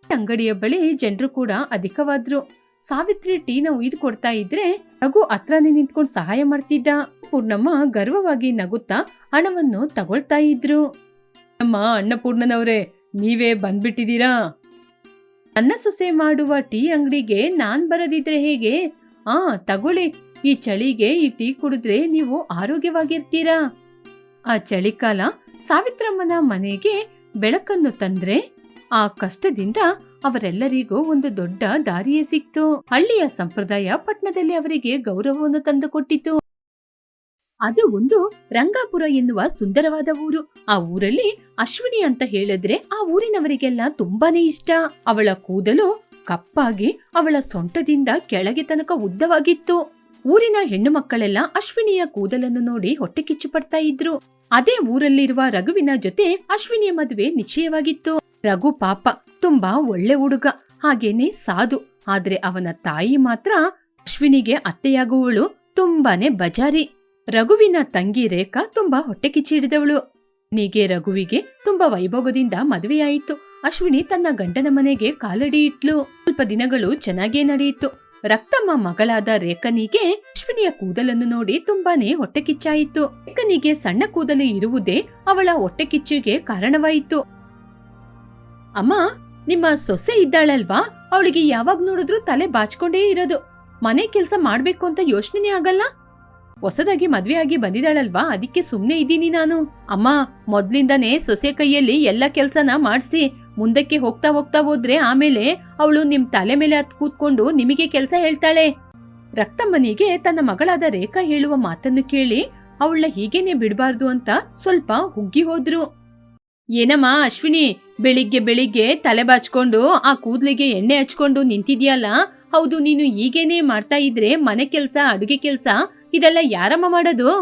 ಅಂಗಡಿಯ ಬಳಿ ಜನರು ಕೂಡ ಅಧಿಕವಾದ್ರು. ಸಾವಿತ್ರಿ ಟೀನ ಉಯ್ದು ಕೊಡ್ತಾ ಇದ್ರೆ ರಘು ಹತ್ರನೇ ನಿಂತ್ಕೊಂಡು ಸಹಾಯ ಮಾಡ್ತಿದ್ದ. ಪೂರ್ಣಮ್ಮ ಗರ್ವವಾಗಿ ನಗುತ್ತಾ ಹಣವನ್ನು ತಗೊಳ್ತಾ ಇದ್ರು. ನಮ್ಮ ಅನ್ನಪೂರ್ಣನವರೇ ನೀವೇ ಬಂದ್ಬಿಟ್ಟಿದ್ದೀರಾ? ನನ್ನ ಸೊಸೆ ಮಾಡುವ ಟೀ ಅಂಗಡಿಗೆ ನಾನ್ ಬರದಿದ್ರೆ ಹೇಗೆ? ಆ, ತಗೊಳ್ಳಿ. ಈ ಚಳಿಗೆ ಈ ಟೀ ಕುಡಿದ್ರೆ ನೀವು ಆರೋಗ್ಯವಾಗಿರ್ತೀರಾ? ಆ ಚಳಿಕಾಲ ಸಾವಿತ್ರಮ್ಮನ ಮನೆಗೆ ಬೆಳಕನ್ನು ತಂದ್ರೆ ಆ ಕಷ್ಟದಿಂದ ಅವರೆಲ್ಲರಿಗೂ ಒಂದು ದೊಡ್ಡ ದಾರಿಯೇ ಸಿಕ್ತು. ಹಳ್ಳಿಯ ಸಂಪ್ರದಾಯ ಪಟ್ಟಣದಲ್ಲಿ ಅವರಿಗೆ ಗೌರವವನ್ನು ತಂದುಕೊಟ್ಟಿತು. ಅದು ಒಂದು ರಂಗಾಪುರ ಎನ್ನುವ ಸುಂದರವಾದ ಊರು. ಆ ಊರಲ್ಲಿ ಅಶ್ವಿನಿ ಅಂತ ಹೇಳಿದ್ರೆ ಆ ಊರಿನವರಿಗೆಲ್ಲ ತುಂಬಾನೇ ಇಷ್ಟ. ಅವಳ ಕೂದಲು ಕಪ್ಪಾಗಿ ಅವಳ ಸೊಂಟದಿಂದ ಕೆಳಗೆ ತನಕ ಉದ್ದವಾಗಿತ್ತು. ಊರಿನ ಹೆಣ್ಣು ಮಕ್ಕಳೆಲ್ಲ ಅಶ್ವಿನಿಯ ಕೂದಲನ್ನು ನೋಡಿ ಹೊಟ್ಟೆ ಕಿಚ್ಚು ಪಡ್ತಾ ಇದ್ರು. ಅದೇ ಊರಲ್ಲಿರುವ ರಘುವಿನ ಜೊತೆ ಅಶ್ವಿನಿಯ ಮದುವೆ ನಿಶ್ಚಯವಾಗಿತ್ತು. ರಘು ಪಾಪ, ತುಂಬಾ ಒಳ್ಳೆ ಹುಡುಗ, ಹಾಗೇನೆ ಸಾಧು. ಆದ್ರೆ ಅವನ ತಾಯಿ ಮಾತ್ರ ಅಶ್ವಿನಿಗೆ ಅತ್ತೆಯಾಗುವಳು ತುಂಬಾನೇ ಬಜಾರಿ. ರಘುವಿನ ತಂಗಿ ರೇಖಾ ತುಂಬಾ ಹೊಟ್ಟೆ ಕಿಚ್ಚಿ ಹಿಡಿದವಳು ನೀಗೆ ರಘುವಿಗೆ ತುಂಬಾ ವೈಭೋಗದಿಂದ ಮದುವೆಯಾಯಿತು. ಅಶ್ವಿನಿ ತನ್ನ ಗಂಡನ ಮನೆಗೆ ಕಾಲಡಿ ಇಟ್ಲು. ಸ್ವಲ್ಪ ದಿನಗಳು ಚೆನ್ನಾಗೇ ನಡೆಯಿತು. ರಕ್ತಮ್ಮ ಮಗಳಾದ ರೇಖನಿಗೆ ಅಶ್ವಿನಿಯ ಕೂದಲನ್ನು ನೋಡಿ ತುಂಬಾನೇ ಹೊಟ್ಟೆ ಕಿಚ್ಚಾಯಿತು ರೇಖನಿಗೆ ಸಣ್ಣ ಕೂದಲು ಇರುವುದೇ ಅವಳ ಹೊಟ್ಟೆ ಕಿಚ್ಚಿಗೆ ಕಾರಣವಾಯಿತು. ಅಮ್ಮ, ನಿಮ್ಮ ಸೊಸೆ ಇದ್ದಾಳಲ್ವಾ? ಅವಳಿಗೆ ಯಾವಾಗ ನೋಡಿದ್ರು ತಲೆ ಬಾಚ್ಕೊಂಡೇ ಇರೋದು. ಮನೆ ಕೆಲಸ ಮಾಡ್ಬೇಕು ಅಂತ ಯೋಚನೆ ಆಗಲ್ಲ? ಹೊಸದಾಗಿ ಮದ್ವೆಯಾಗಿ ಬಂದಿದ್ದಾಳಲ್ವಾ? ಅದಕ್ಕೆ ಸುಮ್ನೆ ಇದ್ದೀನಿ ನಾನು. ಅಮ್ಮ, ಮೊದ್ಲಿಂದಾನೇ ಸೊಸೆ ಕೈಯಲ್ಲಿ ಎಲ್ಲ ಕೆಲ್ಸನ ಮಾಡಿಸಿ, ಮುಂದಕ್ಕೆ ಹೋಗ್ತಾ ಹೋಗ್ತಾ ಹೋದ್ರೆ ಆಮೇಲೆ ಅವಳು ನಿಮ್ ತಲೆ ಮೇಲೆ ಹತ್ ಕೂತ್ಕೊಂಡು ನಿಮಗೆ ಕೆಲಸ ಹೇಳ್ತಾಳೆ. ರಕ್ತಮ್ಮನಿಗೆ ತನ್ನ ಮಗಳಾದ ರೇಖಾ ಹೇಳುವ ಮಾತನ್ನು ಕೇಳಿ ಅವಳ ಹೀಗೇನೆ ಬಿಡಬಾರ್ದು ಅಂತ ಸ್ವಲ್ಪ ಹುಗ್ಗಿ ಹೋದ್ರು. ಏನಮ್ಮ, ಅಶ್ವಿನಿ ಬೆಳಿಗ್ಗೆ ಬೆಳಿಗ್ಗೆ ತಲೆ ಬಾಚ್ಕೊಂಡು ಆ ಕೂದ್ಲಿಗೆ ಎಣ್ಣೆ ಹಚ್ಕೊಂಡು ನಿಂತಿದ್ಯಲ್ಲ? ಹೌದು, ನೀನು ಈಗೇನೆ ಮಾಡ್ತಾ ಇದ್ರೆ ಮನೆ ಕೆಲ್ಸ, ಅಡುಗೆ ಕೆಲ್ಸ, ಇದೆಲ್ಲ ಯಾರಮ್ಮ ಮಾಡೋದು?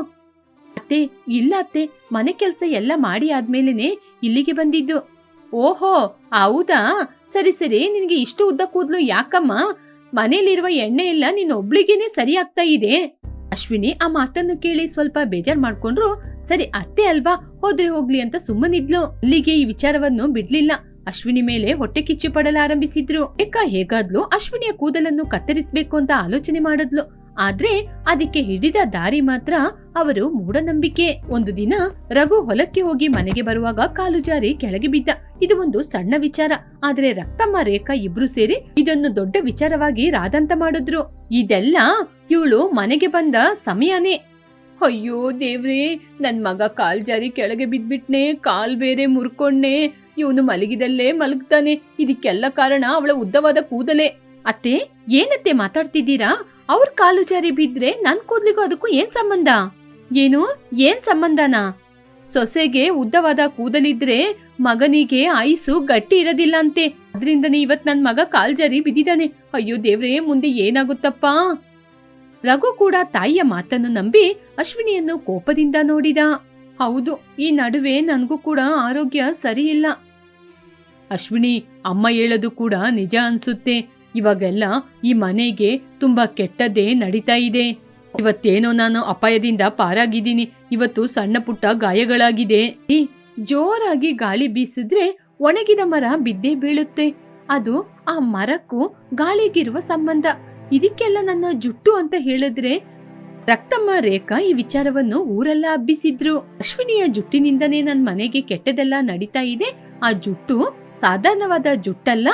ಅತ್ತೆ, ಇಲ್ಲ ಅತ್ತೆ, ಮನೆ ಕೆಲ್ಸ ಎಲ್ಲ ಮಾಡಿ ಆದ್ಮೇಲೆನೆ ಇಲ್ಲಿಗೆ ಬಂದಿದ್ದು. ಓಹೋ, ಹೌದಾ? ಸರಿ ಸರಿ, ನಿನಗೆ ಇಷ್ಟು ಉದ್ದ ಕೂದ್ಲು ಯಾಕಮ್ಮ? ಮನೇಲಿರುವ ಎಣ್ಣೆ ಎಲ್ಲ ಒಬ್ಳಿಗೇನೆ ಸರಿ ಆಗ್ತಾ ಇದೆ. ಅಶ್ವಿನಿ, ಆ ಮಾತನ್ನು ಕೇಳಿ ಸ್ವಲ್ಪ ಬೇಜಾರ್ ಮಾಡ್ಕೊಂಡ್ರು, ಸರಿ, ಅತ್ತೆ ಅಲ್ವಾ? ಹೋದ್ರೆ ಹೋಗ್ಲಿ ಅಂತ ಸುಮ್ಮನಿದ್ಲು ಅಲ್ಲಿಗೆ ಈ ವಿಚಾರವನ್ನು ಬಿಡ್ಲಿಲ್ಲ. ಅಶ್ವಿನಿ ಮೇಲೆ ಹೊಟ್ಟೆ ಕಿಚ್ಚು ಪಡಲಾರಂಭಿಸಿದ್ರು. ಏಕ ಹೇಗಾದ್ಲು ಅಶ್ವಿನಿಯ ಕೂದಲನ್ನು ಕತ್ತರಿಸಬೇಕು ಅಂತ ಆಲೋಚನೆ ಮಾಡಿದ್ಲು. ಆದ್ರೆ ಅದಕ್ಕೆ ಹಿಡಿದ ದಾರಿ ಮಾತ್ರ ಅವರು ಮೂಢನಂಬಿಕೆ. ಒಂದು ದಿನ ರಘು ಹೊಲಕ್ಕೆ ಹೋಗಿ ಮನೆಗೆ ಬರುವಾಗ ಕಾಲು ಜಾರಿ ಕೆಳಗೆ ಬಿದ್ದ. ಇದು ಒಂದು ಸಣ್ಣ ವಿಚಾರ. ಆದ್ರೆ ರಕ್ತಮ್ಮ, ರೇಖಾ ಇಬ್ರು ಸೇರಿ ಇದನ್ನು ದೊಡ್ಡ ವಿಚಾರವಾಗಿ ರಾದಂತ ಮಾಡಿದ್ರು. ಇದೆಲ್ಲ ಇವಳು ಮನೆಗೆ ಬಂದ ಸಮಯನೇ. ಅಯ್ಯೋ ದೇವ್ರೇ, ನನ್ ಮಗ ಕಾಲ್ ಜಾರಿ ಕೆಳಗೆ ಬಿದ್ಬಿಟ್ನೆ, ಕಾಲ್ ಬೇರೆ ಮುರ್ಕೊಂಡ್ನೆ. ಇವನು ಮಲಗಿದಲ್ಲೇ ಮಲಗ್ತಾನೆ. ಇದಕ್ಕೆಲ್ಲ ಕಾರಣ ಅವಳ ಉದ್ದವಾದ ಕೂದಲೇ. ಅತ್ತೆ, ಏನತ್ತೆ ಮಾತಾಡ್ತಿದ್ದೀರಾ? ಅವ್ರ ಕಾಲು ಜಾರಿ ಬಿದ್ರೆ ನನ್ ಕೂದ್ಲಿಗೂ ಅದಕ್ಕೂ ಏನ್ ಸಂಬಂಧ? ಏನು? ಏನ್ ಸಂಬಂಧನಾ? ಸೊಸೆಗೆ ಉದ್ದವಾದ ಕೂದಲಿದ್ರೆ ಮಗನಿಗೆ ಐಸು ಗಟ್ಟಿ ಇರೋದಿಲ್ಲ ಅಂತೆ ಅದ್ರಿಂದನೇ ಇವತ್ ನನ್ ಮಗ ಕಾಲ್ ಜಾರಿ ಬಿದ್ದಿದ್ದಾನೆ. ಅಯ್ಯೋ ದೇವ್ರೇ, ಮುಂದೆ ಏನಾಗುತ್ತಪ್ಪ? ರಘು ಕೂಡ ತಾಯಿಯ ಮಾತನ್ನು ನಂಬಿ ಅಶ್ವಿನಿಯನ್ನು ಕೋಪದಿಂದ ನೋಡಿದ. ಹೌದು, ಈ ನಡುವೆ ನನಗೂ ಕೂಡ ಆರೋಗ್ಯ ಸರಿಯಿಲ್ಲ. ಅಶ್ವಿನಿ, ಅಮ್ಮ ಹೇಳೋದು ಕೂಡ ನಿಜ ಅನ್ಸುತ್ತೆ. ಇವಾಗೆಲ್ಲ ಈ ಮನೆಗೆ ತುಂಬಾ ಕೆಟ್ಟದ್ದೇ ನಡೀತಾ ಇದೆ. ಇವತ್ತೇನೋ ನಾನು ಅಪಾಯದಿಂದ ಪಾರಾಗಿದ್ದೀನಿ. ಇವತ್ತು ಸಣ್ಣ ಪುಟ್ಟ ಗಾಯಗಳಾಗಿದೆ. ಜೋರಾಗಿ ಗಾಳಿ ಬೀಸಿದ್ರೆ ಒಣಗಿದ ಮರ ಬಿದ್ದೇ ಬೀಳುತ್ತೆ. ಅದು ಆ ಮರಕ್ಕೂ ಗಾಳಿಗಿರುವ ಸಂಬಂಧ. ಇದಕ್ಕೆಲ್ಲ ನನ್ನ ಜುಟ್ಟು ಅಂತ ಹೇಳಿದ್ರೆ ರಕ್ತಮ್ಮ ರೇಖಾ ಈ ವಿಚಾರವನ್ನು ಊರೆಲ್ಲ ಹಬ್ಬಿಸಿದ್ರು. ಅಶ್ವಿನಿಯ ಜುಟ್ಟಿನಿಂದನೇ ನನ್ ಮನೆಗೆ ಕೆಟ್ಟದೆಲ್ಲ ನಡೀತಾ ಇದೆ. ಆ ಜುಟ್ಟು ಸಾಧಾರಣವಾದ ಜುಟ್ಟಲ್ಲ.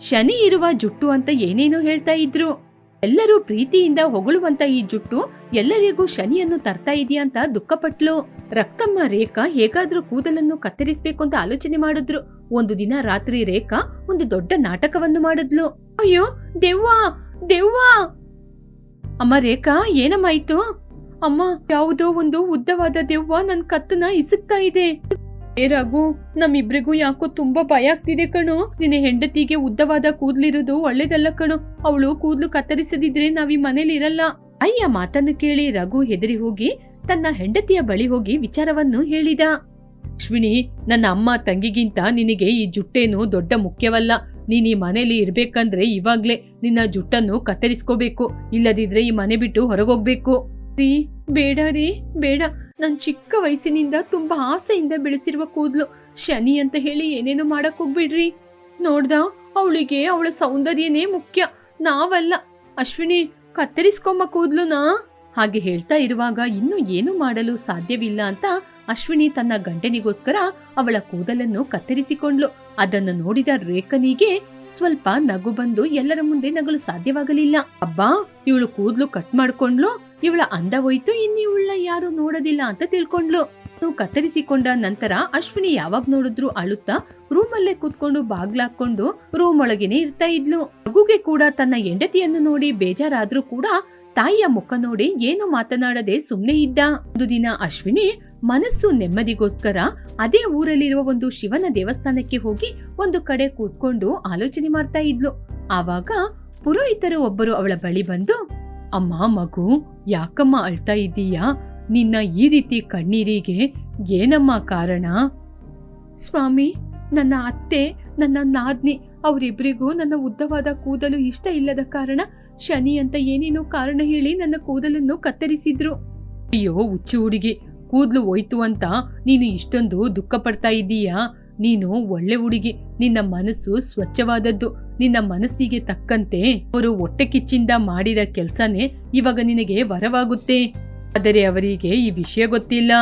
ಶನಿ ಇರುವ ಜುಟ್ಟು ಅಂತ ಏನೇನೋ ಹೇಳ್ತಾ ಇದ್ರು. ಎಲ್ಲರೂ ಪ್ರೀತಿಯಿಂದ ಹೊಗಳುವಂತ ಈ ಜುಟ್ಟು ಎಲ್ಲರಿಗೂ ಶನಿಯನ್ನು ತರ್ತಾ ಇದೆಯಾ ಅಂತ ದುಃಖಪಟ್ಲು ರಕ್ಕಮ್ಮ ರೇಖಾ ಹೇಗಾದ್ರೂ ಕೂದಲನ್ನು ಕತ್ತರಿಸ್ಬೇಕು ಅಂತ ಆಲೋಚನೆ ಮಾಡಿದ್ರು. ಒಂದು ದಿನ ರಾತ್ರಿ ರೇಖಾ ಒಂದು ದೊಡ್ಡ ನಾಟಕವನ್ನು ಮಾಡಿದ್ಲು. ಅಯ್ಯೋ, ದೇವ್ವ ದೇವ್ವ! ಅಮ್ಮ ರೇಖಾ, ಏನಮ್ಮ ಆಯ್ತು? ಅಮ್ಮ, ಯಾವುದೋ ಒಂದು ಉದ್ದವಾದ ದೆವ್ವ ನನ್ ಕತ್ತನ ಇಸುಕ್ತಾ ಇದೆ. ಏ ರಘು, ನಮ್ಮಿಬ್ರಿಗೂ ಯಾಕೋ ತುಂಬಾ ಭಯ ಆಗ್ತಿದೆ ಕಣೋ. ನಿನ್ನ ಹೆಂಡತಿಗೆ ಉದ್ದವಾದ ಕೂದ್ಲಿರೋದು ಒಳ್ಳೇದಲ್ಲ ಕಣೋ. ಅವಳು ಕೂದ್ಲು ಕತ್ತರಿಸದಿದ್ರೆ ನಾವ್ ಈ ಮನೇಲಿ ಇರಲ್ಲ. ಅಯ್ಯ, ಮಾತನ್ನು ಕೇಳಿ ರಘು ಹೆದರಿ ಹೋಗಿ ತನ್ನ ಹೆಂಡತಿಯ ಬಳಿ ಹೋಗಿ ವಿಚಾರವನ್ನು ಹೇಳಿದ. ಅಶ್ವಿನಿ, ನನ್ನ ಅಮ್ಮ ತಂಗಿಗಿಂತ ನಿನಗೆ ಈ ಜುಟ್ಟೇನು ದೊಡ್ಡ ಮುಖ್ಯವಲ್ಲ. ನೀನ್ ಈ ಮನೇಲಿ ಇರ್ಬೇಕಂದ್ರೆ ಇವಾಗ್ಲೇ ನಿನ್ನ ಜುಟ್ಟನ್ನು ಕತ್ತರಿಸ್ಕೋಬೇಕು. ಇಲ್ಲದಿದ್ರೆ ಈ ಮನೆ ಬಿಟ್ಟು ಹೊರಗೋಗ್ಬೇಕು. ರೀ, ಬೇಡ ರೀ, ಬೇಡ. ನನ್ ಚಿಕ್ಕ ವಯಸ್ಸಿನಿಂದ ತುಂಬಾ ಆಸೆಯಿಂದ ಬೆಳೆಸಿರುವ ಕೂದ್ಲು. ಶನಿ ಅಂತ ಹೇಳಿ ಏನೇನು ಮಾಡಕ್ ಹೋಗ್ಬಿಡ್ರಿ. ನೋಡ್ದ, ಅವಳಿಗೆ ಅವಳ ಸೌಂದರ್ಯನೇ ಮುಖ್ಯ. ನಾವಲ್ಲ. ಅಶ್ವಿನಿ, ಕತ್ತರಿಸ್ಕೊಂಬ ಕೂದ್ಲುನಾ? ಹಾಗೆ ಹೇಳ್ತಾ ಇರುವಾಗ ಇನ್ನು ಏನು ಮಾಡಲು ಸಾಧ್ಯವಿಲ್ಲ ಅಂತ ಅಶ್ವಿನಿ ತನ್ನ ಗಂಡನಿಗೋಸ್ಕರ ಅವಳ ಕೂದಲನ್ನು ಕತ್ತರಿಸಿಕೊಂಡ್ಲು. ಅದನ್ನು ನೋಡಿದ ರೇಖನಿಗೆ ಸ್ವಲ್ಪ ನಗು ಬಂದು ಎಲ್ಲರ ಮುಂದೆ ನಗಲು ಸಾಧ್ಯವಾಗಲಿಲ್ಲ. ಅಬ್ಬಾ, ಇವಳು ಕೂದ್ಲು ಕಟ್ ಮಾಡ್ಕೊಂಡ್ಲು? ಇವಳ ಅಂದ ಹೋಯ್ತು ಇನ್ನಿವಳ ಯಾರು ನೋಡೋದಿಲ್ಲ ಅಂತ ತಿಳ್ಕೊಂಡ್ಲು. ಕತ್ತರಿಸಿಕೊಂಡ ನಂತರ ಅಶ್ವಿನಿ ಯಾವಾಗ ನೋಡಿದ್ರು ಅಳುತ್ತಾ ರೂಮಲ್ಲೇ ಕೂತ್ಕೊಂಡು ಬಾಗ್ಲಾಕೊಂಡು ರೂಮ್ ಒಳಗೇನೆ ಇರ್ತಾ ಇದ್ಲು. ಮಗುಗೆ ಕೂಡ ತನ್ನ ಹೆಂಡತಿಯನ್ನು ನೋಡಿ ಬೇಜಾರಾದ್ರೂ ಕೂಡ ತಾಯಿಯ ಮುಖ ನೋಡಿ ಏನು ಮಾತನಾಡದೆ ಸುಮ್ನೆ ಇದ್ದ. ಒಂದು ದಿನ ಅಶ್ವಿನಿ ಮನಸ್ಸು ನೆಮ್ಮದಿಗೋಸ್ಕರ ಅದೇ ಊರಲ್ಲಿರುವ ಒಂದು ಶಿವನ ದೇವಸ್ಥಾನಕ್ಕೆ ಹೋಗಿ ಒಂದು ಕಡೆ ಕೂತ್ಕೊಂಡು ಆಲೋಚನೆ ಮಾಡ್ತಾ ಇದ್ಲು. ಆವಾಗ ಪುರೋಹಿತರು ಒಬ್ಬರು ಅವಳ ಬಳಿ ಬಂದು ಅಮ್ಮ ಮಗು ಯಾಕಮ್ಮ ಅಳ್ತಾ ಇದ್ದೀಯಾ? ನಿನ್ನ ಈ ರೀತಿ ಕಣ್ಣೀರಿಗೆ ಏನಮ್ಮ ಕಾರಣ? ಸ್ವಾಮಿ ನನ್ನ ಅತ್ತೆ ನನ್ನ ನಾದ್ನಿ ಅವರಿಬ್ಬರಿಗೂ ನನ್ನ ಉದ್ದವಾದ ಕೂದಲು ಇಷ್ಟ ಇಲ್ಲದ ಕಾರಣ ಶನಿ ಅಂತ ಏನೇನೋ ಕಾರಣ ಹೇಳಿ ನನ್ನ ಕೂದಲನ್ನು ಕತ್ತರಿಸಿದ್ರು. ಅಯ್ಯೋ ಹುಚ್ಚು ಹುಡುಗಿ ಕೂದಲು ಹೋಯ್ತು ಅಂತ ನೀನು ಇಷ್ಟೊಂದು ದುಃಖ ಪಡ್ತಾ ಇದ್ದೀಯಾ? ನೀನು ಒಳ್ಳೆ ಹುಡುಗಿ ನಿನ್ನ ಮನಸ್ಸು ಸ್ವಚ್ಛವಾದದ್ದು. ನಿನ್ನ ಮನಸ್ಸಿಗೆ ತಕ್ಕಂತೆ ಅವರು ಹೊಟ್ಟೆ ಕಿಚ್ಚಿಂದ ಮಾಡಿದ ಕೆಲ್ಸನೇ ಇವಾಗ ನಿನಗೆ ವರವಾಗುತ್ತೆ. ಆದರೆ ಅವರಿಗೆ ಈ ವಿಷಯ ಗೊತ್ತಿಲ್ಲ.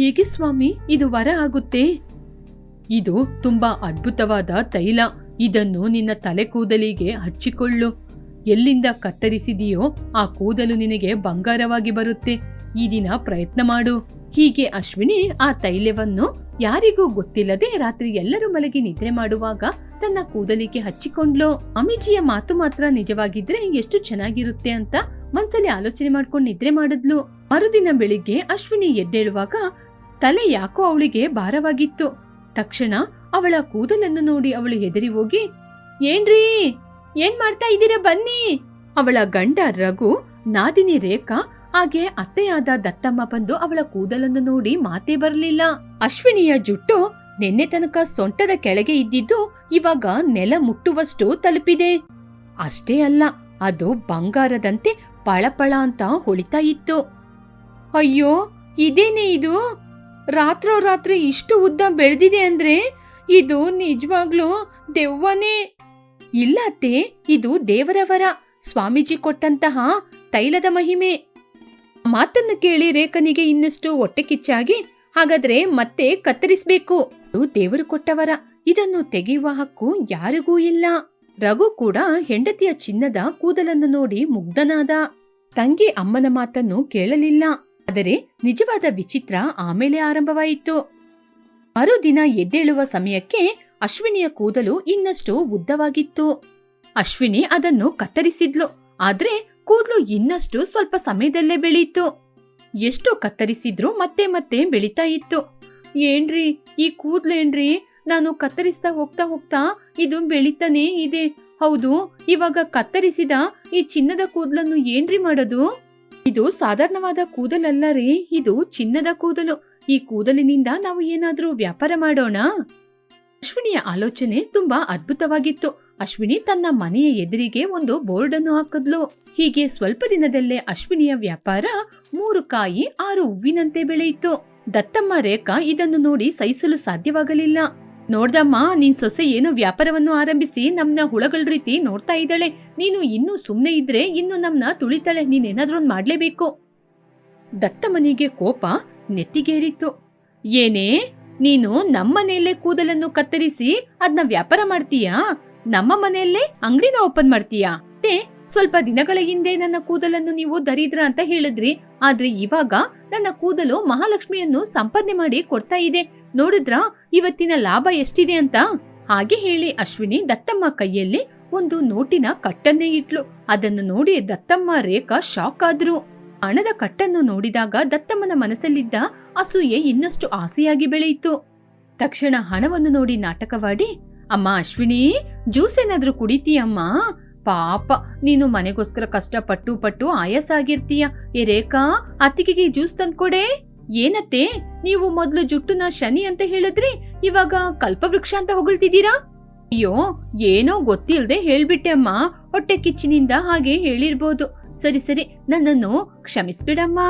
ಹೇಗೆ ಸ್ವಾಮಿ, ಇದು ವರ ಆಗುತ್ತೆ? ಇದು ತುಂಬಾ ಅದ್ಭುತವಾದ ತೈಲ. ಇದನ್ನು ನಿನ್ನ ತಲೆ ಕೂದಲಿಗೆ ಹಚ್ಚಿಕೊಳ್ಳು. ಎಲ್ಲಿಂದ ಕತ್ತರಿಸಿದೆಯೋ ಆ ಕೂದಲು ನಿನಗೆ ಬಂಗಾರವಾಗಿ ಬರುತ್ತೆ. ಈ ದಿನ ಪ್ರಯತ್ನ ಮಾಡು. ಹೀಗೆ ಅಶ್ವಿನಿ ಆ ತೈಲವನ್ನು ಯಾರಿಗೂ ಗೊತ್ತಿಲ್ಲದೆ ರಾತ್ರಿ ಎಲ್ಲರೂ ಮಲಗಿ ನಿದ್ರೆ ಮಾಡುವಾಗ ತನ್ನ ಕೂದಲಿಗೆ ಹಚ್ಚಿಕೊಂಡ್ಲು, ಅಮಿಜಿಯ ಮಾತು ಮಾತ್ರ ನಿಜವಾಗಿದ್ರೆ ಎಷ್ಟು ಚೆನ್ನಾಗಿರುತ್ತೆ ಅಂತ ಮನ್ಸಲ್ಲಿ ಆಲೋಚನೆ ಮಾಡ್ಕೊಂಡು ನಿದ್ರೆ ಮಾಡಿದ್ಲು. ಮರುದಿನ ಬೆಳಿಗ್ಗೆ ಅಶ್ವಿನಿ ಎದ್ದೇಳುವಾಗ ತಲೆ ಯಾಕೋ ಅವಳಿಗೆ ಭಾರವಾಗಿತ್ತು. ತಕ್ಷಣ ಅವಳ ಕೂದಲನ್ನು ನೋಡಿ ಅವಳು ಹೆದರಿ ಹೋಗಿ, ಏನ್ರೀ? ಏನ್ ಮಾಡ್ತಾ ಇದ್ದೀರಾ ಬನ್ನಿ? ಅವಳ ಗಂಡ ರಘು ನಾದಿನಿ ರೇಖಾ ಹಾಗೆ ಅತ್ತೆಯಾದ ದತ್ತಮ್ಮ ಬಂದು ಅವಳ ಕೂದಲನ್ನು ನೋಡಿ ಮಾತೇ ಬರಲಿಲ್ಲ. ಅಶ್ವಿನಿಯ ಜುಟ್ಟು ನಿನ್ನೆ ತನಕ ಸೊಂಟದ ಕೆಳಗೆ ಇದ್ದಿದ್ದು ಇವಾಗ ನೆಲ ಮುಟ್ಟುವಷ್ಟು ತಲುಪಿದೆ. ಅಷ್ಟೇ ಅಲ್ಲ, ಅದು ಬಂಗಾರದಂತೆ ಪಳಪಳ ಅಂತ ಹೊಳಿತಾ ಇತ್ತು. ಅಯ್ಯೋ, ಇದೇನೆ ಇದು? ರಾತ್ರೋರಾತ್ರಿ ಇಷ್ಟು ಉದ್ದ ಬೆಳೆದಿದೆ ಅಂದ್ರೆ ಇದು ನಿಜವಾಗ್ಲೂ ದೆವ್ವನೇ. ಇಲ್ಲ ಅತ್ತೆ, ಇದು ದೇವರವರ. ಸ್ವಾಮೀಜಿ ಕೊಟ್ಟಂತಹ ತೈಲದ ಮಹಿಮೆ. ಮಾತನ್ನು ಕೇಳಿ ರೇಖನಿಗೆ ಇನ್ನಷ್ಟು ಹೊಟ್ಟೆ ಕಿಚ್ಚಾಗಿ, ಹಾಗಾದ್ರೆ ಮತ್ತೆ ಕತ್ತರಿಸಬೇಕು. ದೇವರು ಕೊಟ್ಟವರ. ಇದನ್ನು ತೆಗೆಯುವ ಹಕ್ಕು ಯಾರಿಗೂ ಇಲ್ಲ. ರಘು ಕೂಡ ಹೆಂಡತಿಯ ಚಿನ್ನದ ಕೂದಲನ್ನು ನೋಡಿ ಮುಗ್ಧನಾದ. ತಂಗಿ ಅಮ್ಮನ ಮಾತನ್ನು ಕೇಳಲಿಲ್ಲ. ಆದರೆ ನಿಜವಾದ ವಿಚಿತ್ರ ಆಮೇಲೆ ಆರಂಭವಾಯಿತು. ಮರುದಿನ ಎದ್ದೇಳುವ ಸಮಯಕ್ಕೆ ಅಶ್ವಿನಿಯ ಕೂದಲು ಇನ್ನಷ್ಟು ಉದ್ದವಾಗಿತ್ತು. ಅಶ್ವಿನಿ ಅದನ್ನು ಕತ್ತರಿಸಿದ್ಲು. ಆದ್ರೆ ಕೂದಲು ಇನ್ನಷ್ಟು ಸ್ವಲ್ಪ ಸಮಯದಲ್ಲೇ ಬೆಳೀತು. ಎಷ್ಟು ಕತ್ತರಿಸಿದ್ರೂ ಮತ್ತೆ ಮತ್ತೆ ಬೆಳೀತಾ ಇತ್ತು. ಏನ್ರಿ, ಈ ಕೂದ್ಲೇನ್ರಿ ನಾನು ಕತ್ತರಿಸ್ತಾ ಹೋಗ್ತಾ ಹೋಗ್ತಾ ಇದು ಬೆಳೀತಾನೇ ಇದೆ. ಹೌದು, ಇವಾಗ ಕತ್ತರಿಸಿದ ಈ ಚಿನ್ನದ ಕೂದಲನ್ನು ಏನ್ರಿ ಮಾಡೋದು? ಇದು ಸಾಧಾರಣವಾದ ಕೂದಲಲ್ಲ ರೀ, ಇದು ಚಿನ್ನದ ಕೂದಲು. ಈ ಕೂದಲಿನಿಂದ ನಾವು ಏನಾದರೂ ವ್ಯಾಪಾರ ಮಾಡೋಣ? ಅಶ್ವಿನಿಯ ಆಲೋಚನೆ ತುಂಬಾ ಅದ್ಭುತವಾಗಿತ್ತು. ಅಶ್ವಿನಿ ತನ್ನ ಮನೆಯ ಎದುರಿಗೆ ಒಂದು ಬೋರ್ಡ್ ಅನ್ನು ಹಾಕಿದ್ಲು. ಹೀಗೆ ಸ್ವಲ್ಪ ದಿನದಲ್ಲೇ ಅಶ್ವಿನಿಯ ವ್ಯಾಪಾರ ಮೂರು ಕಾಯಿ ಆರು ಹೂವಿನಂತೆ ಬೆಳೆಯಿತು. ದತ್ತಮ್ಮ ರೇಖಾ ಇದನ್ನು ನೋಡಿ ಸಹಿಸಲು ಸಾಧ್ಯವಾಗಲಿಲ್ಲ. ನೋಡ್ದಮ್ಮ, ನಿನ್ ಸೊಸೆ ಏನು ವ್ಯಾಪಾರವನ್ನು ಆರಂಭಿಸಿ ನಮ್ನ ಹುಳಗಳ ರೀತಿ ನೋಡ್ತಾ ಇದ್ದಾಳೆ. ನೀನು ಇನ್ನೂ ಸುಮ್ಮನೆ ಇದ್ರೆ ಇನ್ನು ನಮ್ನ ತುಳಿತಾಳೆ. ನೀನೇನಾದ್ರೂ ಒಂದ್ ಮಾಡ್ಲೇಬೇಕು. ದತ್ತಮ್ಮನಿಗೆ ಕೋಪ ನೆತ್ತಿಗೇರಿತ್ತು. ಏನೇ, ನೀನು ನಮ್ಮನೆಯಲ್ಲೇ ಕೂದಲನ್ನು ಕತ್ತರಿಸಿ ಅದನ್ನ ವ್ಯಾಪಾರ ಮಾಡ್ತೀಯಾ? ನಮ್ಮ ಮನೆಯಲ್ಲೇ ಅಂಗಡಿನ ಓಪನ್ ಮಾಡ್ತೀಯಾ? ಮತ್ತೆ ಸ್ವಲ್ಪ ದಿನಗಳ ಹಿಂದೆ ನನ್ನ ಕೂದಲನ್ನು ನೀವು ದರಿದ್ರ ಅಂತ ಹೇಳಿದ್ರಿ. ಆದ್ರೆ ಇವಾಗ ನನ್ನ ಕೂದಲು ಮಹಾಲಕ್ಷ್ಮಿಯನ್ನು ಸಂಪಾದನೆ ಮಾಡಿ ಕೊಡ್ತಾ ಇದೆ. ನೋಡಿದ್ರಾ, ಇವತ್ತಿನ ಲಾಭ ಎಷ್ಟಿದೆ ಅಂತ? ಹಾಗೆ ಹೇಳಿ ಅಶ್ವಿನಿ ದತ್ತಮ್ಮ ಕೈಯಲ್ಲಿ ಒಂದು ನೋಟಿನ ಕಟ್ಟನ್ನೇ ಇಟ್ಲು. ಅದನ್ನು ನೋಡಿ ದತ್ತಮ್ಮ ರೇಖಾ ಶಾಕ್ ಆದ್ರು. ಹಣದ ಕಟ್ಟನ್ನು ನೋಡಿದಾಗ ದತ್ತಮ್ಮನ ಮನಸ್ಸಲ್ಲಿದ್ದ ಅಸೂಯೆ ಇನ್ನಷ್ಟು ಆಸೆಯಾಗಿ ಬೆಳೆಯಿತು. ತಕ್ಷಣ ಹಣವನ್ನು ನೋಡಿ ನಾಟಕವಾಡಿ ಅಮ್ಮ, ಅಶ್ವಿನಿ ಜ್ಯೂಸ್ ಏನಾದರೂ ಕುಡಿತೀಯಮ್ಮ ಪಾಪ, ನೀನು ಮನೆಗೋಸ್ಕರ ಕಷ್ಟಪಟ್ಟು ಪಟ್ಟು ಆಯಾಸ ಆಗಿರ್ತೀಯ ಏ ರೇಖಾ, ಅತ್ತಿಗೆಗೆ ಜ್ಯೂಸ್ ತಂದ್ಕೊಡೆ. ಏನತ್ತೆ, ನೀವು ಮೊದಲು ಜುಟ್ಟುನ ಶನಿ ಅಂತ ಹೇಳಿದ್ರಿ, ಇವಾಗ ಕಲ್ಪವೃಕ್ಷ ಅಂತ ಹೊಗಳ್ತಿದ್ದೀರಾ? ಅಯ್ಯೋ, ಏನೋ ಗೊತ್ತಿಲ್ದೆ ಹೇಳ್ಬಿಟ್ಟೆ ಅಮ್ಮ. ಹೊಟ್ಟೆ ಕಿಚ್ಚಿನಿಂದ ಹಾಗೆ ಹೇಳಿರ್ಬೋದು. ಸರಿ ಸರಿ, ನನ್ನನ್ನು ಕ್ಷಮಿಸ್ಬಿಡಮ್ಮ.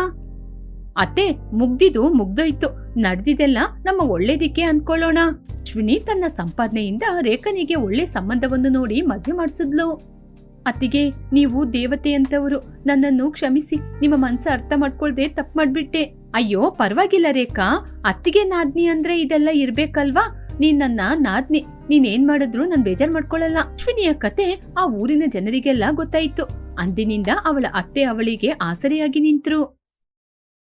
ಅತ್ತೆ ಮುಗ್ದಿದು ಮುಗ್ದೋಯ್ತು. ನಡೆದಿದೆಲ್ಲ ನಮ್ಮ ಒಳ್ಳೇದಿಕ್ಕೆ ಅನ್ಕೊಳ್ಳೋಣ ಅಶ್ವಿನಿ ತನ್ನ ಸಂಪಾದನೆಯಿಂದ ರೇಖನಿಗೆ ಒಳ್ಳೆ ಸಂಬಂಧವನ್ನು ನೋಡಿ ಮದುವೆ ಮಾಡಿಸಿದ್ಲು. ಅತ್ತಿಗೆ, ನೀವು ದೇವತೆ ಅಂತವರು ನನ್ನನ್ನು ಕ್ಷಮಿಸಿ, ನಿಮ್ಮ ಮನ್ಸ ಅರ್ಥ ಮಾಡ್ಕೊಳ್ದೆ ತಪ್ಪು ಮಾಡ್ಬಿಟ್ಟೆ. ಅಯ್ಯೋ, ಪರವಾಗಿಲ್ಲ ರೇಖಾ, ಅತ್ತಿಗೆ ನಾದ್ನಿ ಅಂದ್ರೆ ಇದೆಲ್ಲ ಇರ್ಬೇಕಲ್ವಾ? ನೀನ್ ನನ್ನ ನಾದ್ನಿ, ನೀನೇನ್ ಮಾಡಿದ್ರು ನಾನು ಬೇಜಾರ್ ಮಾಡ್ಕೊಳ್ಳಲ್ಲ ಅಶ್ವಿನಿಯ ಕತೆ ಆ ಊರಿನ ಜನರಿಗೆಲ್ಲ ಗೊತ್ತಾಯ್ತು. ಅಂದಿನಿಂದ ಅವಳ ಅತ್ತೆ ಅವಳಿಗೆ ಆಸರೆಯಾಗಿ ನಿಂತ್ರು.